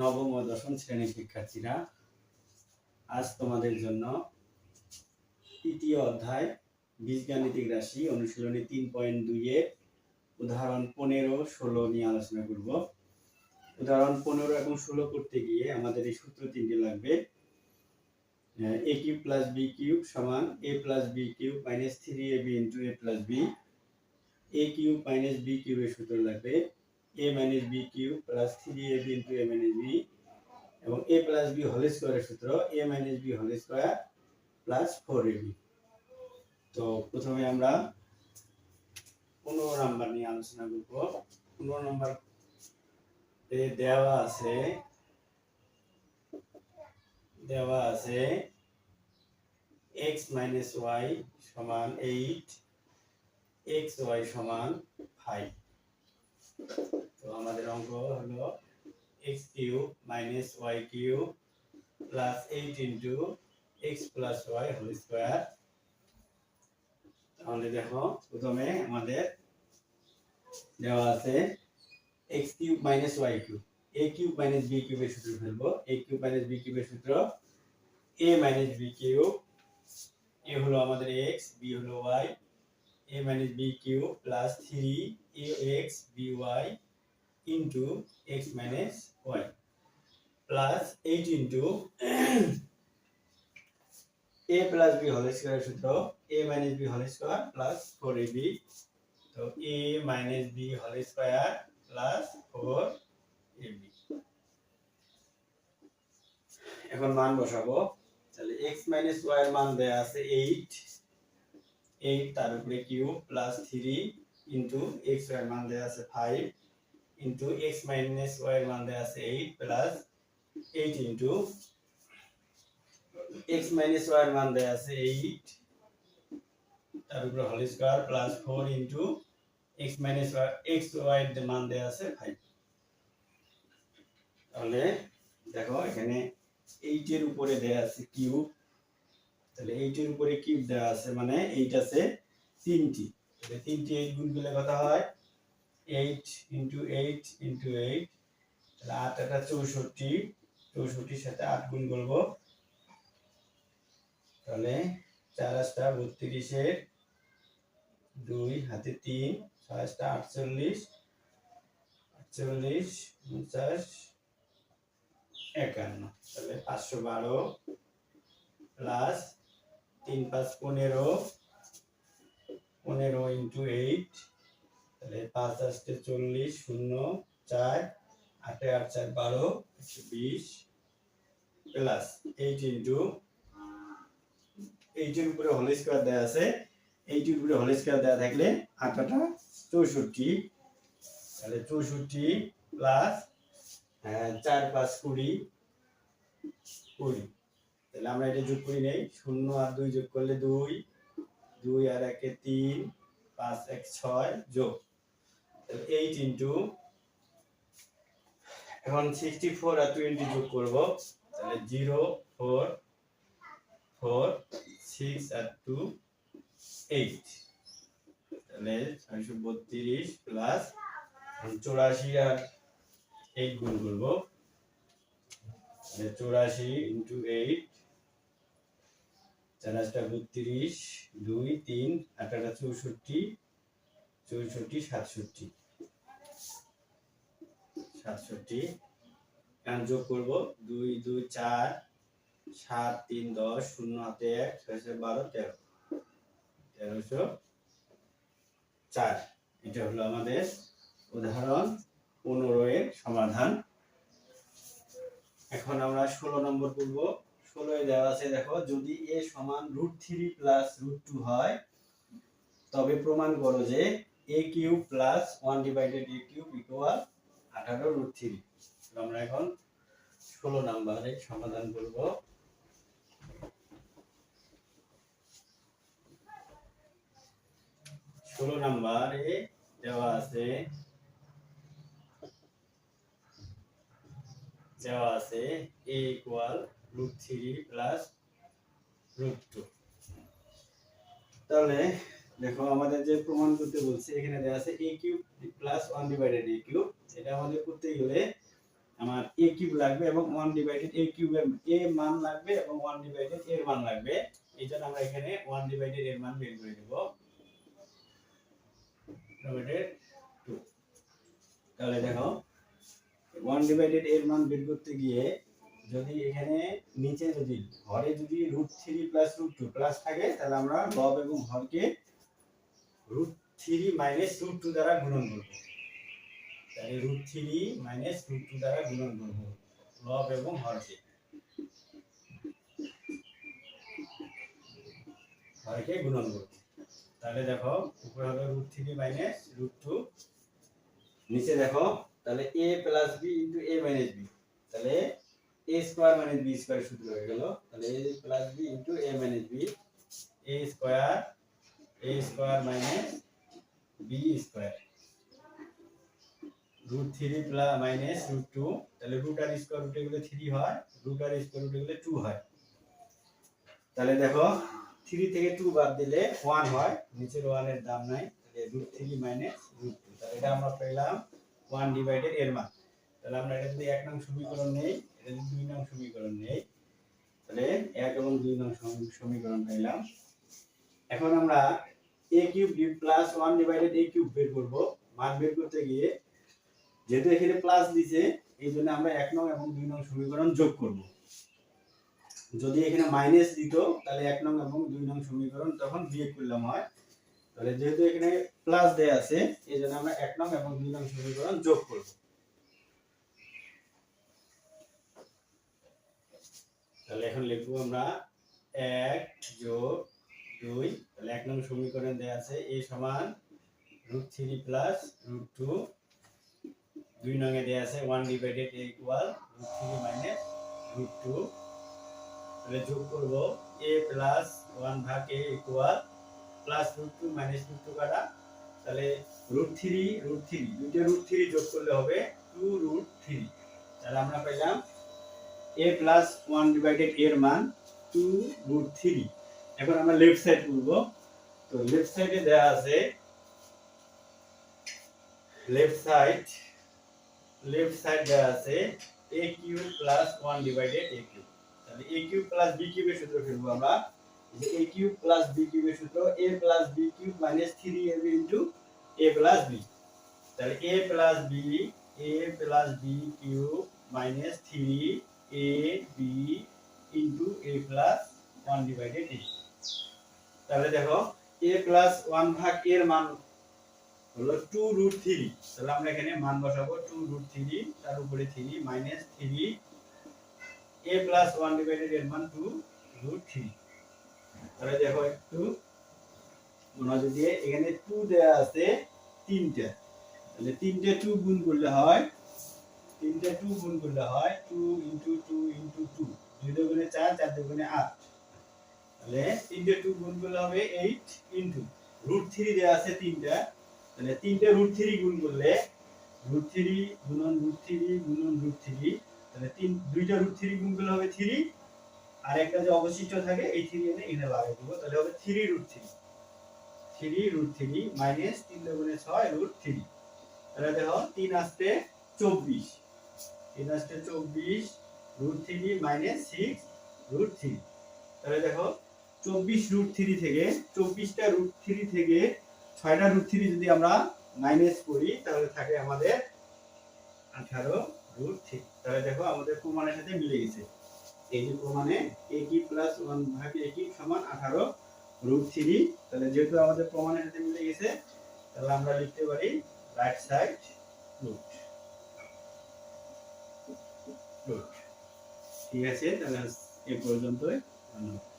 নবম ও দশম শ্রেণির শিক্ষার্থীরা আজ তোমাদের জন্য তৃতীয় অধ্যায় বীজগাণিতিক রাশি অনুশীলনী তিন পয়েন্ট দুইয়ের উদাহরণ পনেরো, ষোলো নিয়ে আলোচনা করব। উদাহরণ পনেরো এবং ষোলো করতে গিয়ে আমাদের এই সূত্র তিনটি লাগবে। A cube plus B cube সমান A plus B cube minus three A B into A plus B A cube minus B কিউবের সূত্র লাগবে A minus B cube plus three A B into A B এবং A plus B whole স্কোয়ারের সূত্র A minus B whole square plus four A তো প্রথমে আমরা পনেরো নাম্বার নিয়ে আলোচনা করব। পনেরো নাম্বার দেওয়া আছে দেওয়া আছে এক্স মাইনাস ওয়াই সমান এইট এক্স ওয়াই সমান ফাইভ তো আমাদের অঙ্ক হলো X cube minus Y cube plus eight into X plus Y whole square তাহলে দেখো প্রথমে আমাদের দেওয়া আছে X cube minus Y cube. A cube minus B কিউবের সূত্র ফেলব। এ কিউব মাইনাস বি কিউবের সূত্র A minus B cube. A হলো আমাদের এক্স বি হলো Y cube plus three A X B Y into X minus Y plus eight into A plus B whole square সূত্র A minus B whole square plus four A B তো A minus B whole square plus four A B এখন মান বসাবো। তাহলে x minus Y এর মান দেয়া আছে এইট এইট তার উপরে cube plus three into X Y এর মান দেয়া আছে five into X minus Y মান দেয়া আছে eight plus eight into X minus Y মান দেয়া আছে এইট তার উপরে whole square plus four into X minus Y X Y এর মান দেয়া আছে ফাইভ তাহলে দেখো এখানে এইটের উপরে দেয়া আছে কিউব তাহলে এইটের উপরে কিউব দেওয়া আছে মানে এইট আছে তিনটি। তাহলে তিনটি এইট গুণ করলে কথা হয়? Eight into eight into eight তাহলে আট একটা চৌষট্টি, চৌষট্টির সাথে আট গুণ করব। তাহলে চার আটটা বত্রিশের দুই হাতে তিন, ছয় আটটা আটচল্লিশ আটচল্লিশ পঞ্চাশ, একান্ন। তাহলে পাঁচশো বারো প্লাস তিন পাঁচ পনেরো পনেরো ইন্টু এইট তাহলে পাঁচ আটটে চল্লিশ, শূন্য, চার, আটে আট, চার, বারো বিশ, প্লাস এইট ইন্টু এইটের উপরে হোল স্কোয়ার দেওয়া আছে এইটির উপরে হোল স্কোয়ার দেওয়া থাকলে আটাটা চৌষট্টি। তাহলে চৌষট্টি প্লাস চার পাঁচ কুড়ি কুড়ি। তাহলে আমরা এটা যোগ করি নেই, শূন্য আর দুই যোগ করলে দুই দুই আর একে তিন, পাঁচ, এক, ছয় যোগ। এইট ইন্টু এখন সিক্সটি ফোর আর টোয়েন্টি যোগ করব, তাহলে জিরো ফোর ফোর সিক্স আর টু এইট তাহলে ছয়শো বত্রিশ প্লাস চৌরাশি আর এইট গুণ করব। চৌরাশি ইন্টু এইট চার আটটা বত্রিশ, দুই, তিন আটটা চৌষট্টি চৌষট্টি, সাতষট্টি। সাতষট্টি এখন যোগ করব, দুই দুই, চার, সাত, তিন, দশ, শূন্য হাতে এক ছয়শো বারো, তেরো। তেরোশো চার। এটা হলো আমাদের উদাহরণ পনেরো এর সমাধান। এখন আমরা ষোলো নম্বর করব ষোলোয় দেওয়া আছে, দেখো, যদি এ সমান root three plus root two হয়, তবে প্রমাণ করো যে A cube plus one divided A cube equal আঠারো রুট থ্রি আমরা এখন ষোলো নাম্বারে সমাধান করব। ষোলো নাম্বারে দেওয়া আছে দেওয়া আছে A equal root three plus root two তাহলে দেখো, আমাদের যে প্রমাণ করতে বলছে, এখানে দেওয়া আছে A cube plus one divided A cube এটা আমাদের করতে গেলে আমার এ কিউব লাগবে এবং ওয়ান ডিভাইডেড এ কিউবের এ মান লাগবে এবং ওয়ান ডিভাইডেড এর মান লাগবে। এই জন্য আমরা এখানে ওয়ান ডিভাইডেড এর মান বের করে দেব। টু তাহলে দেখো ওয়ান ডিভাইডেড এর মান বের করতে গিয়ে যদি এখানে নিচে যদি হরে যদি root three plus root two plus থাকে, তাহলে আমরা লব এবং হরকে root three minus root two দ্বারা গুণন করব। তাহলে root three minus root two দ্বারা গুণন করব। লব এবং হরকে হরকে গুণন করব। তাহলে দেখো, উপরে হবে root three minus root two নিচে দেখো, তাহলে A plus B into A minus B তাহলে A square minus B square সূত্র হয়ে গেল। তাহলে A plus B into A minus B A square A square minus B square root three plus minus root two তাহলে root আর square রুটে গেলে three হয় রুট আর স্কোয়ার রুটে গেলে টু হয়। তাহলে দেখো থ্রি থেকে টু বাদ দিলে ওয়ান হয়, নিচের ওয়ানের দাম নাই, তাহলে root three minus root two তাহলে এটা আমরা পেলাম ওয়ান ডিভাইডেড এর মান। তাহলে আমরা এটা যদি এক নং সমীকরণ নেই, এটা যদি দুই নং সমীকরণ নেই, তাহলে এক এবং দুই নং সম- সমীকরণ পেলাম। এখন আমরা A cube D plus one divided A cube বের করব, মান বের করতে গিয়ে। যেহেতু এখানে প্লাস দিছে, এই জন্য আমরা এক নং এবং দুই নং সমীকরণ যোগ করব। যদি এখানে মাইনাস দিত, তাহলে এক নং এবং দুই নং সমীকরণ তখন বিয়োগ করলাম হয়। তাহলে যেহেতু এখানে প্লাস দেয়া আছে, এই জন্য আমরা এক নং এবং দুই নং সমীকরণ যোগ করব। তাহলে এখন লিখব আমরা এক যোগ দুই, তাহলে এক নং সমীকরণ দেয়া আছে a সমান root three plus root two. দুই নঙে দেয়া আছে one divided A equal root three minus root two. তাহলে যোগ করব a প্লাস ওয়ান ভাগ a equal plus root two minus root two কাটা। তাহলে রুট থ্রি রুট থ্রি, দুইটা রুট থ্রি যোগ করলে হবে টু রুট থ্রি। তাহলে আমরা পেলাম a প্লাস ওয়ান ডিভাইডেড এর মান টু রুট থ্রি। এখন আমরা লেফট সাইড করব তো লেফট সাইডে দেয়া আছে লেফট সাইড লেফট সাইড দেয়া আছে a cube plus one divided a cube তাহলে a কিউব প্লাস b কিউবের সূত্র ফেলব আমরা। যে a কিউব প্লাস b কিউবের সূত্র a plus b cube minus three ab into a plus b তাহলে a plus b, a plus b cube minus three a b into a plus one divided a তাহলে দেখো, a plus one ভাগ এর মান হলো two root three তাহলে আমরা এখানে মান বসাবো টু রুট থ্রি তার উপরে three minus three A plus one divided এর মান টু রুট থ্রি তাহলে দেখো একটু মনোযোগ দিয়ে এখানে টু দেয়া আছে তিনটা, তাহলে তিনটে টু গুণ করলে হয়, তিনটে টু গুণ করলে হয় two into two into two দুই দুগুণে চার চার দুগুণে আট। তাহলে তিনটে টু গুণ করলে হবে এইট ইন্টু রুট থ্রি দেওয়া আছে তিনটা। তাহলে তিনটে রুট থ্রি গুণ করলে রুট থ্রি গুণন রুট থ্রি গুণন রুট থ্রি তাহলে তিন, দুইটা রুট থ্রি গুণ করলে হবে থ্রি আর একটা যে অবশিষ্ট থাকে, এই থ্রি এনে এখানে লাগাই দেবো। তাহলে হবে three root three three root three minus তিন দুগুণে ছয় রুট থ্রি তাহলে দেখো, তিন আসতে চব্বিশ। তিন আসতে চব্বিশ root three minus six root three তাহলে দেখো চব্বিশ রুট থ্রি থেকে, চব্বিশটা রুট থ্রি থেকে ছয়টা রুট থ্রি যদি আমরা মাইনাস করি, তাহলে থাকে আমাদের আঠারো রুট থ্রি তাহলে দেখো আমাদের প্রমাণের সাথে মিলে গেছে। এই যে প্রমাণে এ কি প্লাস ওয়ান ভাগ এ কি সমান আঠারো রুট থ্রি তাহলে যেহেতু আমাদের প্রমাণের সাথে মিলে গেছে, তাহলে আমরা লিখতে পারি রাইট সাইড রুট রুট ঠিক আছে? তাহলে এ পর্যন্তই। ধন্যবাদ।